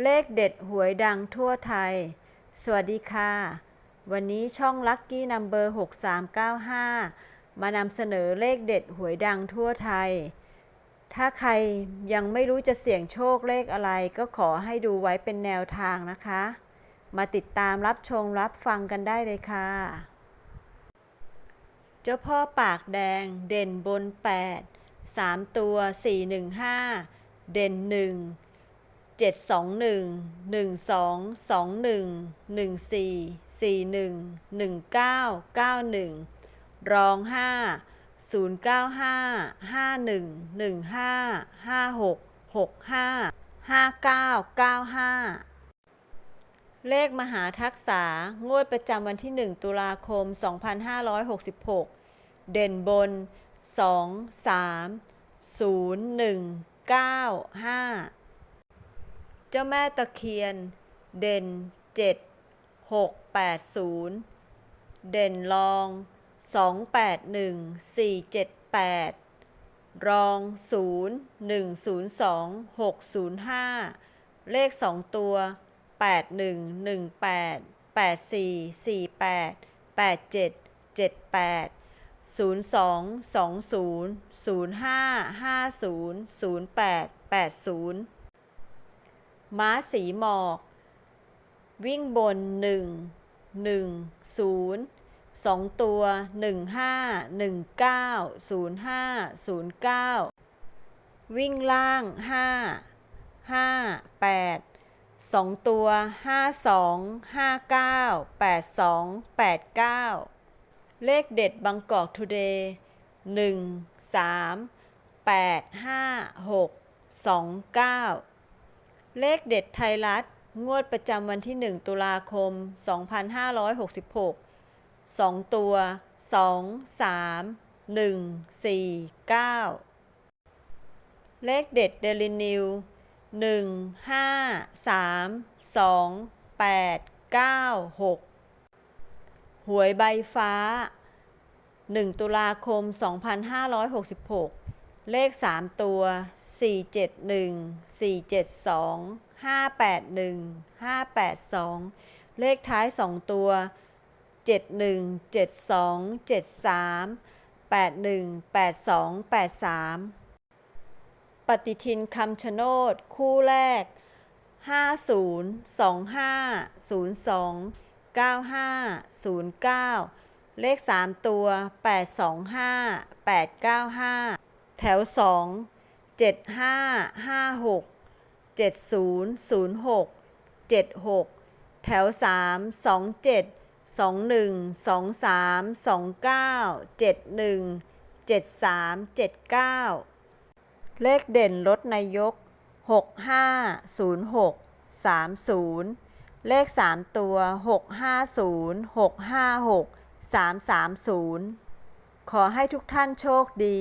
เลขเด็ดหวยดังทั่วไทย สวัสดีค่ะ วันนี้ช่องลัคกี้นัมเบอร์6395 มานำเสนอเลขเด็ดหวยดังทั่วไทย ถ้าใครยังไม่รู้จะเสี่ยงโชคเลขอะไรก็ขอให้ดูไว้เป็นแนวทางนะคะ มาติดตามรับชมรับฟังกันได้เลยค่ะ เจ้าพ่อปากแดงเด่นบน 8 3 ตัว 415 เด่น 1 เจ็ดสองหนึ่งหนึ่งสองสองหนึ่งหนึ่งสี่สี่หนึ่งหนึ่งเก้าเก้าหนึ่งรองห้าศูนย์เก้าห้าห้าหนึ่งหนึ่งห้าห้าหกหกห้าห้าเก้าเก้าห้าเลขมหาทักษางวดประจำวันที่ 1 ตุลาคม 2566 เด่นบน 2 3 0 1 9 5 เจ้าแม่ตะเคียน เด่น 7680 เด่นรอง 281478 รอง 0102605 เลข 2 ตัว 8118 8448 8778 0220 0550 0880 ม้าสีหมอก วิ่งบน 1 1 0 2 ตัว 15 19 05 09 วิ่งล่าง 5 5 8 2 ตัว 52 59 82 89 เลขเด็ดบางกอกทูเดย์1 3 8 5 6 2 9 เลขเด็ดไทยรัฐ งวดประจำวันที่ 1 ตุลาคม 2566 2 ตัว 2 3 1 4 9 เลขเด็ดเดลินิว 1 5 3 2 8 9 6 หวยใบฟ้า 1 ตุลาคม 2566 เลข 3 ตัว 471 472 581 582 เลขท้าย 2 ตัว 71 72 73 81 82 83 ปฏิทินคำชะโนดคู่แรก 50 25 02 95 09 เลข 3 ตัว 825 895 แถว2 75 56 70 06 76แถว3 27 21 23 29 71 73 79เลขเด่นรถนายก6506 30เลข3ตัว650 656 330ขอให้ทุกท่านโชคดี